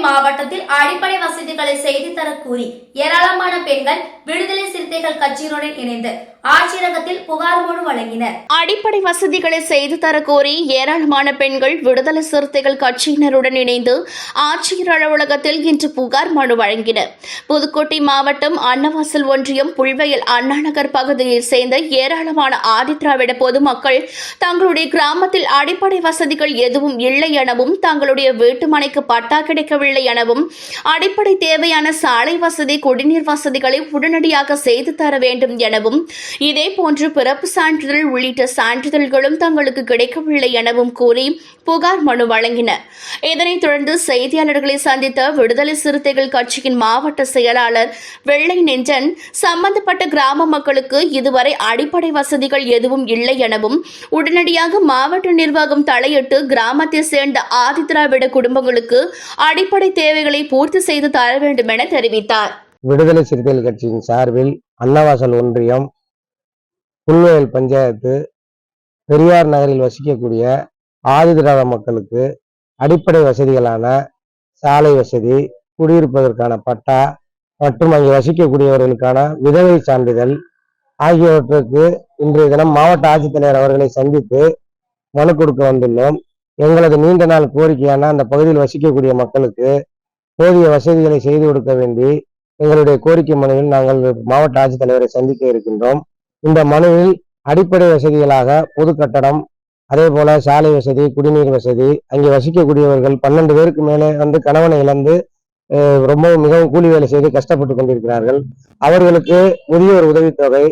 மாவட்டத்தில் அடிப்படை வசதிகளை செய்து தர கூறி ஏராளமான பெண்கள் விடுதலை சிறுத்தைகள் கட்சியினுடன் இணைந்து ஆட்சியரகத்தில் புகார் மனு வழங்கினர். அடிப்படை வசதிகளை செய்து தர கோரி ஏராளமான பெண்கள் விடுதலை சிறுத்தைகள் கட்சியினருடன் இணைந்து ஆட்சியர் அலுவலகத்தில் இன்று புகார் மனு வழங்கினர். புதுக்கோட்டை மாவட்டம் அன்னவாசல் ஒன்றியம் புல்வயல் அண்ணாநகர் பகுதியில் சேர்ந்த ஏராளமான ஆதித்ராவிட பொதுமக்கள் தங்களுடைய கிராமத்தில் அடிப்படை வசதிகள் எதுவும் இல்லை எனவும் தங்களுடைய வீட்டுமனைக்கு பட்டா கிடைக்கவில்லை எனவும் அடிப்படை தேவையான சாலை வசதி குடிநீர் வசதிகளை உடனடியாக செய்து செய்து தர வேண்டும் எனவும் இதேபோன்று பிறப்பு சான்றிதழ் உள்ளிட்ட சான்றிதழ்களும் தங்களுக்கு கிடைக்கவில்லை எனவும் கூறி புகார் மனு வழங்கினர் இதனைத் தொடர்ந்து செய்தியாளர்களை சந்தித்த விடுதலை சிறுத்தைகள் கட்சியின் மாவட்ட செயலாளர் வெள்ளை நெஞ்சன் சம்பந்தப்பட்ட கிராம மக்களுக்கு இதுவரை அடிப்படை வசதிகள் எதுவும் இல்லை எனவும் உடனடியாக மாவட்ட நிர்வாகம் தலையிட்டு கிராமத்தை சேர்ந்த ஆதிதிராவிட குடும்பங்களுக்கு அடிப்படை தேவைகளை பூர்த்தி செய்து தர வேண்டும் என தெரிவித்தார். விடுதலை சிறுத்தைகள் கட்சியின் சார்பில் அன்னவாசல் ஒன்றியம் புல்வயல் பஞ்சாயத்து பெரியார் நகரில் வசிக்கக்கூடிய ஆதிதிராவிட மக்களுக்கு அடிப்படை வசதிகளான சாலை வசதி குடியிருப்பதற்கான பட்டா மற்றும் அங்கே வசிக்கக்கூடியவர்களுக்கான விதவை சான்றிதழ் ஆகியவற்றுக்கு இன்றைய தினம் மாவட்ட ஆட்சித்தலைவர் அவர்களை சந்தித்து மனு கொடுக்க வந்துள்ளோம். எங்களது நீண்ட நாள் கோரிக்கையான அந்த பகுதியில் வசிக்கக்கூடிய மக்களுக்கு போதிய வசதிகளை செய்து கொடுக்க வேண்டி எங்களுடைய கோரிக்கை மனுவில் நாங்கள் மாவட்ட ஆட்சித்தலைவரை சந்திக்க இருக்கின்றோம். இந்த மனுவில் அடிப்படை வசதிகளாக பொது கட்டடம் அதே போல சாலை வசதி குடிநீர் வசதி அங்கே வசிக்கக்கூடியவர்கள் பன்னெண்டு பேருக்கு மேலே வந்து கணவனை இழந்து ரொம்பவும் மிகவும் கூலி வேலை செய்து கஷ்டப்பட்டு கொண்டிருக்கிறார்கள். அவர்களுக்கு முதியோர் உதவித்தொகை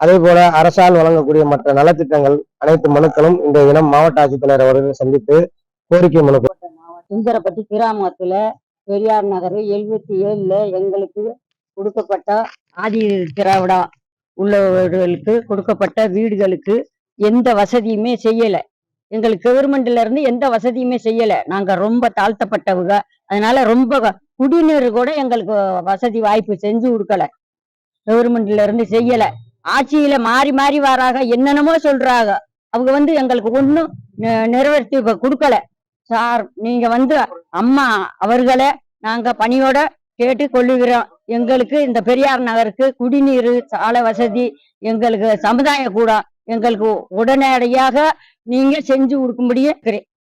அதே போல அரசால் வழங்கக்கூடிய மற்ற நலத்திட்டங்கள் அனைத்து மனுக்களும் இந்த தினம் மாவட்ட ஆட்சித்தலைவர் அவர்கள் சந்தித்து கோரிக்கை மனு சுந்தரப்பட்டி கிராமத்துல பெரியார் நகர் எழுபத்தி ஏழுல எங்களுக்கு கொடுக்கப்பட்ட ஆதி திராவிடா உள்ளவர்களுக்கு கொடுக்கப்பட்ட வீடுகளுக்கு எந்த வசதியுமே செய்யல. எங்களுக்கு கவர்மெண்ட்ல இருந்து எந்த வசதியுமே செய்யல. நாங்க ரொம்ப தாழ்த்தப்பட்டவங்க. அதனால ரொம்ப குடிநீர் கூட எங்களுக்கு வசதி வாய்ப்பு செஞ்சு கொடுக்கல. கவர்மெண்ட்ல இருந்து செய்யல. ஆட்சியில மாறி மாறி வராங்க என்னென்னமோ சொல்றாங்க அவங்க வந்து எங்களுக்கு ஒன்றும் நிறைவேற்றி இப்ப கொடுக்கல. சார் நீங்க வந்து அம்மா அவர்களை நாங்க பணியோட கேட்டு கொள்ளுகிறோம். எங்களுக்கு இந்த பெரியார் நகருக்கு குடிநீர் சாலை வசதி எங்களுக்கு சமுதாய கூட எங்களுக்கு உடனடியாக நீங்க செஞ்சு கொடுக்கும்படியே இருக்கிறேன்.